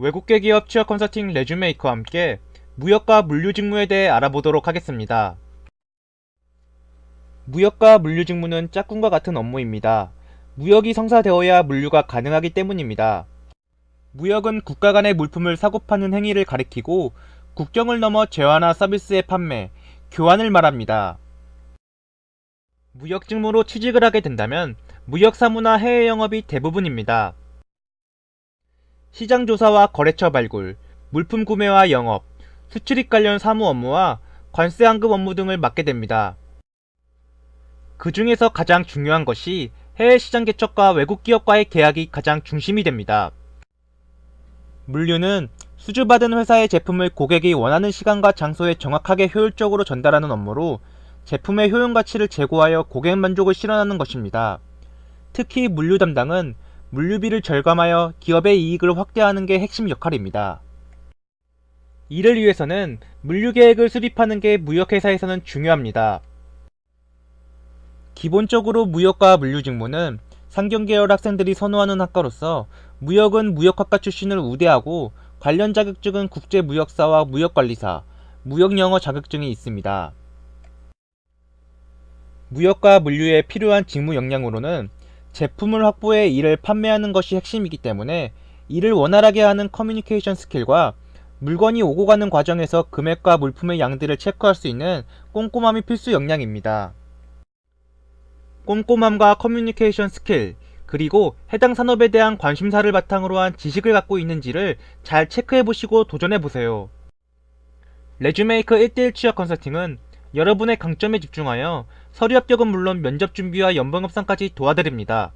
외국계 기업 취업 컨설팅 레주메이커와 함께 무역과 물류 직무에 대해 알아보도록 하겠습니다. 무역과 물류 직무는 짝꿍과 같은 업무입니다. 무역이 성사되어야 물류가 가능하기 때문입니다. 무역은 국가 간의 물품을 사고 파는 행위를 가리키고 국경을 넘어 재화나 서비스의 판매, 교환을 말합니다. 무역 직무로 취직을 하게 된다면 무역 사무나 해외 영업이 대부분입니다. 시장 조사와 거래처 발굴, 물품 구매와 영업, 수출입 관련 사무 업무와 관세 환급 업무 등을 맡게 됩니다. 그 중에서 가장 중요한 것이 해외 시장 개척과 외국 기업과의 계약이 가장 중심이 됩니다. 물류는 수주받은 회사의 제품을 고객이 원하는 시간과 장소에 정확하게 효율적으로 전달하는 업무로 제품의 효용 가치를 제고하여 고객 만족을 실현하는 것입니다. 특히 물류 담당은 물류비를 절감하여 기업의 이익을 확대하는 게 핵심 역할입니다. 이를 위해서는 물류 계획을 수립하는 게 무역회사에서는 중요합니다. 기본적으로 무역과 물류 직무는 상경계열 학생들이 선호하는 학과로서 무역은 무역학과 출신을 우대하고 관련 자격증은 국제무역사와 무역관리사, 무역영어 자격증이 있습니다. 무역과 물류에 필요한 직무 역량으로는 제품을 확보해 이를 판매하는 것이 핵심이기 때문에 이를 원활하게 하는 커뮤니케이션 스킬과 물건이 오고 가는 과정에서 금액과 물품의 양들을 체크할 수 있는 꼼꼼함이 필수 역량입니다. 꼼꼼함과 커뮤니케이션 스킬, 그리고 해당 산업에 대한 관심사를 바탕으로 한 지식을 갖고 있는지를 잘 체크해 보시고 도전해 보세요. 레주메이커 1대1 취업 컨설팅은 여러분의 강점에 집중하여 서류 합격은 물론 면접 준비와 연봉 협상까지 도와드립니다.